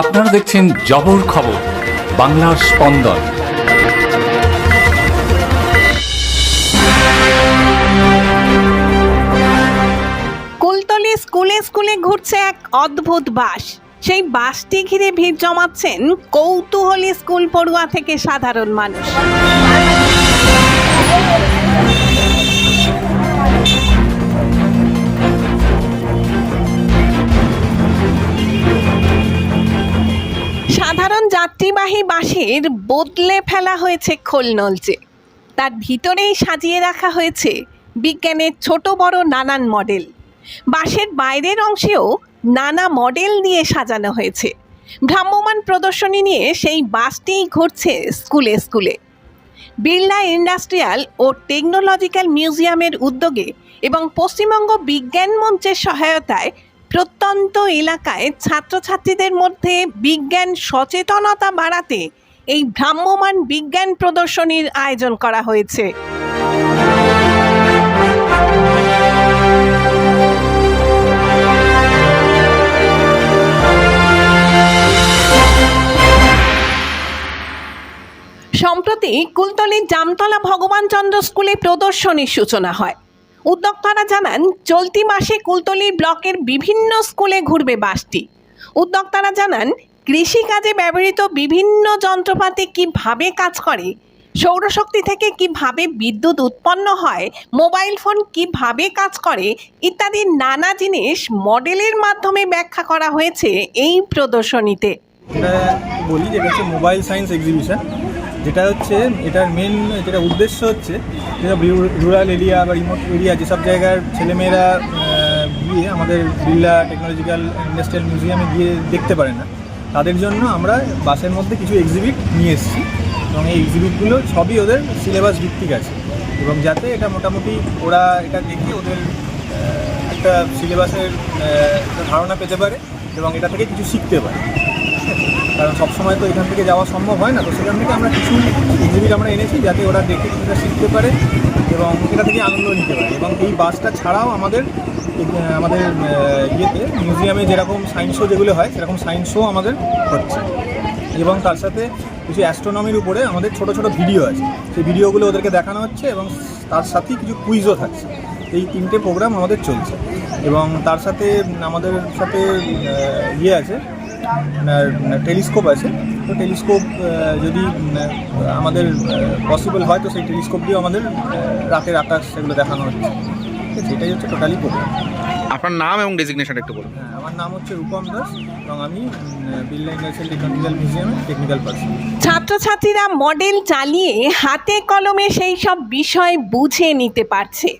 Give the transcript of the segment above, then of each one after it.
আপনারা দেখছেন জবর খবর, বাংলার স্পন্দন। কুলতলি স্কুলে স্কুলে ঘুরছে এক অদ্ভুত বাস। সেই বাসটি ঘিরে ভিড় জমাচ্ছেন কৌতূহলী স্কুল পড়ুয়া থেকে সাধারণ মানুষ। যাত্রীবাহী বাসের বদলে ফেলা হয়েছে খোলনলচে তার ভিতরেই সাজিয়ে রাখা হয়েছে বিজ্ঞানের ছোট বড় নানান মডেল। বাসের বাইরের অংশেও নানা মডেল দিয়ে সাজানো হয়েছে। ভ্রাম্যমাণ প্রদর্শনী নিয়ে সেই বাসটিই ঘুরছে স্কুলে স্কুলে। বিড়লা ইন্ডাস্ট্রিয়াল ও টেকনোলজিক্যাল মিউজিয়ামের উদ্যোগে এবং পশ্চিমবঙ্গ বিজ্ঞান মঞ্চের সহায়তায় প্রত্যন্ত এলাকায় ছাত্রছাত্রীদের মধ্যে বিজ্ঞান সচেতনতা বাড়াতে এই ভ্রাম্যমাণ বিজ্ঞান প্রদর্শনীর আয়োজন করা হয়েছে। সম্প্রতি কুলতলির জামতলা ভগবান চন্দ্র স্কুলে প্রদর্শনীর সূচনা হয়। উদ্যোক্তারা জানান, চলতি মাসে কুলতলি ব্লকের বিভিন্ন স্কুলে ঘুরবে বাসটি। উদ্যোক্তারা জানান, কৃষিকাজে ব্যবহৃত বিভিন্ন যন্ত্রপাতি কীভাবে কাজ করে, সৌরশক্তি থেকে কীভাবে বিদ্যুৎ উৎপন্ন হয়, মোবাইল ফোন কীভাবে কাজ করে, ইত্যাদি নানা জিনিস মডেলের মাধ্যমে ব্যাখ্যা করা হয়েছে এই প্রদর্শনীতে। বলি হচ্ছে মোবাইল সায়েন্স এক্সিবিশন। যেটা হচ্ছে, এটার মেন যেটা উদ্দেশ্য হচ্ছে, যেসব রুরাল এরিয়া বা রিমোট এরিয়া যেসব জায়গার ছেলেমেয়েরা গিয়ে আমাদের বিড়লা টেকনোলজিক্যাল ইন্ডাস্ট্রিয়াল মিউজিয়ামে গিয়ে দেখতে পারে না, তাদের জন্য আমরা বাসের মধ্যে কিছু এক্সিবিট নিয়ে এসেছি এবং এই এক্সিবিটগুলো সবই ওদের সিলেবাস ভিত্তিক আছে এবং যাতে এটা মোটামুটি ওরা এটা দেখে ওদের একটা সিলেবাসের ধারণা পেতে পারে এবং এটা থেকে কিছু শিখতে পারে। কারণ সবসময় তো এখান থেকে যাওয়া সম্ভব হয় না, তো সেখান থেকে আমরা কিছু এক্সিবিট আমরা এনেছি যাতে ওরা দেখে কিছুটা শিখতে পারে এবং এটা থেকে আনন্দ নিতে পারে। এবং এই বাসটা ছাড়াও আমাদের আমাদের ইয়েতে মিউজিয়ামে যেরকম সায়েন্স শো যেগুলো হয়, সেরকম সায়েন্স শো আমাদের হচ্ছে। এবং তার সাথে কিছু অ্যাস্ট্রোনমির উপরে আমাদের ছোট ছোট ভিডিও আছে। সেই ভিডিওগুলো ওদেরকে দেখানো হচ্ছে এবং তার সাথেই কিছু কুইজও থাকছে। এই তিনটে প্রোগ্রাম আমাদের চলছে। এবং তার সাথে আমাদের সাথে ইয়ে আছে টেলিস্কোপ আছে। তো টেলিস্কোপ যদি আমাদের পসিবল হয় তো সেই টেলিস্কোপ দিয়েও আমাদের রাতের আকাশ সেগুলো দেখানো হচ্ছে। ঠিক আছে এটাই হচ্ছে টোটালি প্রোগ্রাম আপনার নাম এবং ডেজিগনেশন একটু বলুন। হ্যাঁ আমার নাম হচ্ছে রূপম দাস এবং আমি বিড়লা ইন্ডাস্ট্রিয়াল টেকনোলজিক্যাল মিউজিয়ামের টেকনিক্যাল পার্সন ছাত্রছাত্রীরা মডেল চালিয়ে হাতে কলমে সেই সব বিষয় বুঝে নিতে পারছে।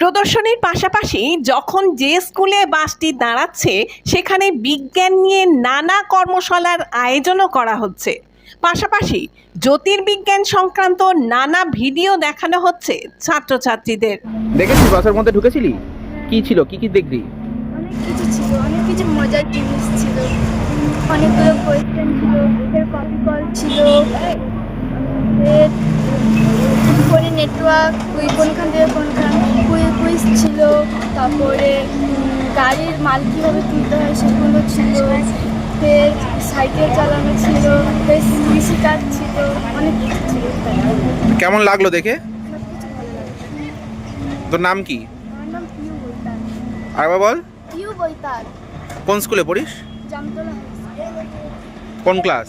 প্রদর্শনীর পাশাপাশি যখন যে স্কুলে বাসটি দাঁড়াচ্ছে সেখানে বিজ্ঞান নিয়ে নানা কর্মশালার আয়োজনও করা হচ্ছে। পাশাপাশি জ্যোতির্বিজ্ঞান সংক্রান্ত নানা ভিডিও দেখানো হচ্ছে ছাত্রছাত্রীদের। দেখেছিস বাসের মধ্যে ঢুকেছিলি? কি ছিল? কি কি দেখলি? অনেক কিছু ছিল অনেক কিছু মজার জিনিস ছিল। অনেকগুলো কোয়েশ্চেন ছিল কপি কল ছিল নেটওয়ার্ক কোনখান থেকে কোনখান কুইজ ছিল তারপরে গাড়ির মাল কীভাবে তুলতে হয় সেগুলো ছিল ফের সাইকেল চালানো ছিল ফের কৃষিকাজ ছিল অনেক কিছু ছিল। কেমন লাগল দেখে? তোর নাম কি? আরেকবার বল। কোন স্কুলে পড়িস? জামতলা কোন ক্লাস?